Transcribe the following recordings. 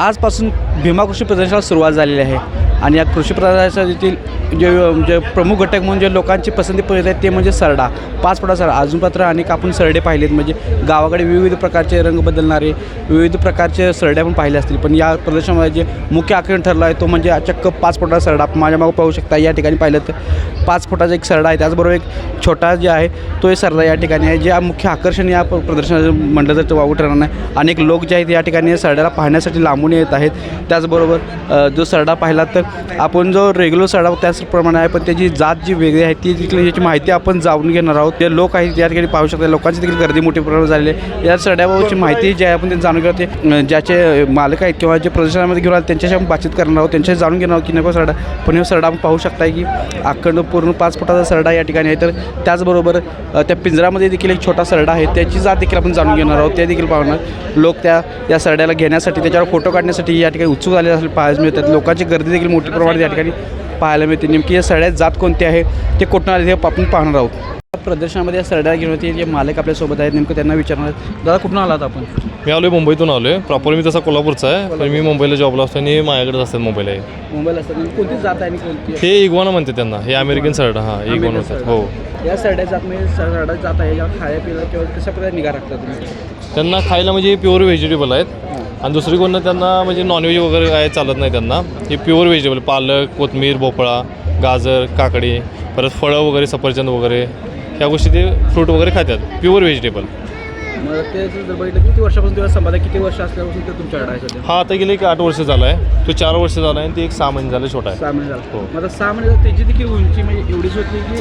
आजपासून भीमा कृषी प्रदर्शनाला सुरुवात झालेली आहे. आणि या कृषी प्रदर्शनातील जे जे प्रमुख घटक म्हणून जे लोकांची पसंती पडत आहेत ते म्हणजे सरडा. पाच फुटा सरडा. अजून पात्र अनेक आपण सरडे पाहिलेत. म्हणजे गावाकडे विविध प्रकारचे रंग बदलणारे विविध प्रकारचे सरडे आपण पाहिले असतील. पण या प्रदर्शनामध्ये जे मुख्य आकर्षण ठरलं आहे तो म्हणजे चक्क पाच फुटा सरडा. आपण माझ्या मागं पाहू शकता या ठिकाणी पाहिलं तर पाच फुटाचा एक सरडा आहे. त्याचबरोबर एक छोटा जे आहे तो एक सरडा या ठिकाणी आहे. जे मुख्य आकर्षण या प्रदर्शनाचं म्हटलं तर वावू ठरणार नाही. अनेक लोक जे आहेत या ठिकाणी सरड्याला पाहण्यासाठी लांबून येत आहेत. त्याचबरोबर जो सरडा पाहिला तर आपण जो रेग्युलर सरडा प्रमाण आहे पण त्याची जात जी वेगळी आहे ती देखील याची माहिती आपण जाणून घेणार आहोत जे लोक आहेत या ठिकाणी पाहू शकता. लोकांची देखील गर्दी मोठ्या प्रमाणात झालेली आहे. या सरड्याबाबतची माहिती जी आहे आपण ते जाणून घेऊ ते ज्याचे मालक आहेत किंवा जे प्रदर्शनामध्ये घेऊन आले त्यांच्याशी आपण बातचीत करणार आहोत. त्यांच्याशी जाणून घेणार आहोत की नको सरडा पण हे सरडा आपण पाहू शकता की अखंड पूर्ण पाच फुटाचा सरडा या ठिकाणी आहे. तर त्याचबरोबर त्या पिंजरामध्ये देखील एक छोटा सरडा आहे. त्याची जात देखील आपण जाणून घेणार आहोत. ते देखील पाहणार. लोक त्या या सरड्याला घेण्यासाठी त्याच्यावर फोटो काढण्यासाठी या ठिकाणी उत्सुक झाले असेल पाहायला मिळतात. लोकांची गर्दी देखील मोठ्या प्रमाणात या ठिकाणी पाहायला मिळते. नेमकी या सरड्यात जात कोणती आहे? ते कुठून आले हे आपण पाहणार आहोत. प्रदर्शनामध्ये या सरड्या घेऊन होते जे मालक आपल्यासोबत आहेत. नेमकं त्यांना विचारणार. दादा कुठून आलात आपण? मी आलो आहे मुंबईतून आलो आहे प्रॉपर मी तसा कोल्हापूरचा आहे. पण मी मुंबईला जॉबला असतो आणि माझ्याकडेच असतात मुंबईला. मुंबईला असतात. नेमकी कोणती जात आहे कोणती हे इगवाना म्हणते त्यांना. हे अमेरिकन सरडा हां इगवाना म्हणतात. हो. या सरड्या जात म्हणजे सरडा जात आहे याच्यावर खाया पिला किंवा कशा प्रकारे निगा राखता तुम्ही? त्यांना खायला म्हणजे प्युअर व्हेजिटेबल आहेत. आणि दुसरी कोण त्यांना म्हणजे नॉनव्हेज वगैरे काय चालत नाही त्यांना. हे प्युअर व्हेजिटेबल पालक कोथमीर भोपळा गाजर काकडी परत फळं वगैरे सफरचंद वगैरे ह्या गोष्टी ते फ्रूट वगैरे खातात. प्युअर व्हेजिटेबल मग ते जर बघितलं किती वर्षापासून किती वर्ष असल्यापासून ते तुमच्याकडे आहे सध्या? हा आता गेले एक आठ वर्ष झाला आहे तो चार वर्ष झाला आहे आणि ते एक सहा महिने झालं छोटा आहे. सहा महिने झालं. हो. मग आता सहा महिने झालं, त्याची देखील उंची म्हणजे एवढीच होती की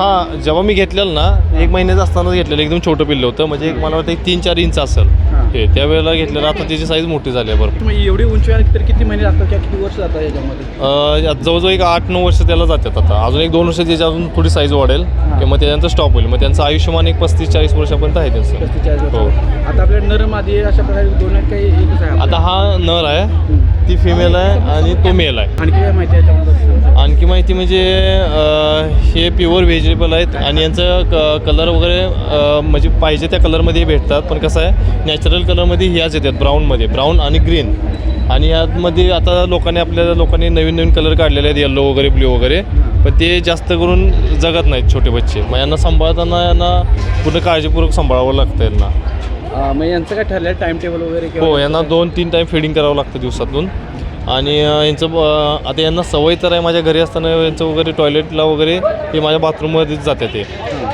हां जेव्हा मी घेतलेलं ना एक महिन्याचं असताना घेतलेलं एकदम छोटं पिल्लं होतं. म्हणजे एक मला वाटतं एक तीन चार इंच असेल. हां. त्यावेळेला घेतलेलं आता त्याची साईज मोठी झाली आहे म्हणजे एवढी उंची आहे तर किती महिने लागतात किंवा किती वर्ष जातात याच्यामध्ये? जवळजवळ एक आठ नऊ वर्ष त्याला जातात आता. अजून एक दोन वर्ष त्याची अजून थोडी साईज वाढेल. की मग त्याच्यानंतर स्टॉप होईल. मग त्यांचं आयुष्यमान एक पस्तीस चाळीस वर्षापर्यंत आहे त्यांचं. पस्तीस चाळीस हो. आता आपल्या नर मादी अशा प्रकारे दोन काही आता हा नर आहे. ती फिमेल आहे आणि तो मेल आहे. आणखी काय माहिती आहे आणखी माहिती म्हणजे हे प्युअर व्हेजिटेबल आहेत आणि यांचं क कलर वगैरे म्हणजे पाहिजे त्या कलरमध्ये भेटतात. पण कसं आहे नॅचरल कलरमध्ये ह्याच येतात ब्राऊनमध्ये ब्राऊन आणि ग्रीन आणि यामध्ये आता लोकांनी आपल्या लोकांनी नवीन नवीन कलर काढलेले आहेत येल्लो वगैरे ब्ल्यू वगैरे. पण ते जास्त करून जगत नाहीत छोटे बच्चे. मग यांना सांभाळताना यांना पूर्ण काळजीपूर्वक सांभाळावं लागतं यांना. मग यांचं काय ठरलं टाइम टेबल वगैरे हो यांना दोन तीन टाईम फिडिंग करावं लागतं दिवसातून. आणि यांचं ब- आता यांना सवय तर आहे माझ्या घरी असताना यांचं वगैरे टॉयलेटला वगैरे हे माझ्या बाथरूममध्येच जाते ते.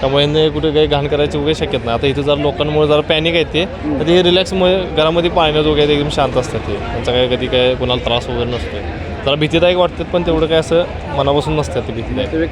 त्यामुळे यांना कुठे काही घाण करायची वगैरे शक्यत नाही. आता इथं जरा लोकांमुळे जरा पॅनिक आहे ते. तर हे रिलॅक्समुळे घरामध्ये पाळण्यात वगैरे एकदम शांत असतात ते. त्यांचा काय कधी काय कोणाला त्रास वगैरे नसतो जरा भीतीदायक वाटतात पण तेवढं काय असं मनापासून नसतात ते भीतीदायक.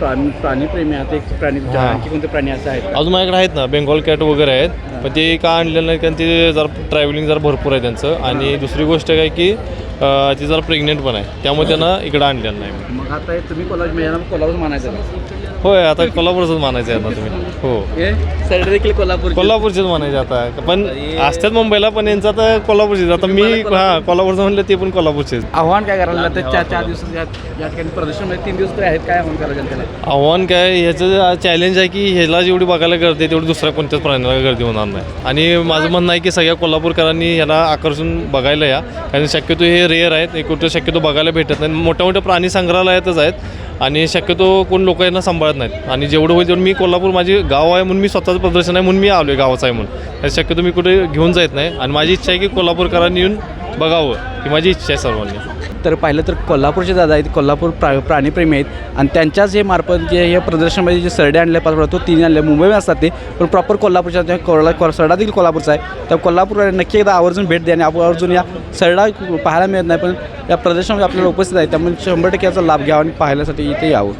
प्राणी प्राणीप्रेमी आहेत एक प्राणी हां. आणखी कोणते प्राणी असं आहेत का? अजून माझ्याकडे आहेत ना बेंगॉल कॅट वगैरे आहेत पण ते का आणलेलं नाही कारण ते जरा ट्रॅव्हलिंग जरा भरपूर आहे त्यांचं आणि दुसरी गोष्ट काय की ती जरा प्रेग्नेंट पण आहे. त्यामुळे त्यांना इकडं आणलेलं नाही मी. मग आता हे तुम्ही कोल्हापूर म्हणजे यांना कोल्हापूर मानायचं का? होय आता कोल्हापूरचंच मानायचं आहे आता तुम्ही. हो. हे? देखील कोल्हापूर कोल्हापूरचेच मानायचे आता. पण असतात मुंबईला पण यांचं आता कोल्हापूरचेच. आता मी हां कोल्हापूरचं म्हणलं ते पण कोल्हापूरचेच. आव्हान काय करायला लागतं चार चार दिवस या या ठिकाणी प्रदर्शनमध्ये तीन दिवस तरी आहेत काय आव्हान करायला त्याला? आव्हान काय ह्याचं चॅलेंज आहे की ह्याला जेवढी बघायला गर्दी आहे तेवढी दुसऱ्या कोणत्याच प्राण्याला गर्दी होणार नाही. आणि माझं म्हणणं आहे की सगळ्या कोल्हापूरकरांनी ह्याला आकर्षून बघायला या. कारण शक्यतो हे रेअर आहेत. हे कुठं शक्यतो बघायला भेटत नाही मोठ्या मोठ्या प्राणी संग्रहालयातच आहेत आणि शक्यतो कोण लोक यांना सांभाळत नाहीत. आणि जेवढं होईल तेवढं मी कोल्हापूर माझी गाव आहे म्हणून मी स्वतःचं प्रदर्शन आहे म्हणून मी आलो आहे गावाचं आहे म्हणून. शक्यतो मी कुठे घेऊन जात नाही. आणि माझी इच्छा आहे की कोल्हापूरकरांनी येऊन बघावं ही माझी इच्छा आहे सर्वांनी. तर पाहिलं तर कोल्हापूरचे दादा आहेत कोल्हापूर प्रा प्राणीप्रेमी आहेत. आणि त्यांच्याच हे मार्फत जे हे प्रदर्शनामध्ये जे सरडे आणले पाच तो तीन आणले. मुंबईमध्ये असतात ते पण प्रॉपर कोल्हापूरच्या कोल्हा को- सरडा देखील कोल्हापूरचा आहे. तर कोल्हापूर नक्की एकदा आवर्जून भेट द्या आणि आपण आवर्जून या सरडा पाहायला मिळत नाही पण या प्रदर्शनामध्ये आपल्याला उपस्थित आहे. त्यामुळे शंभर टक्के याचा लाभ घ्यावा आणि पाहण्यासाठी इथे यावं.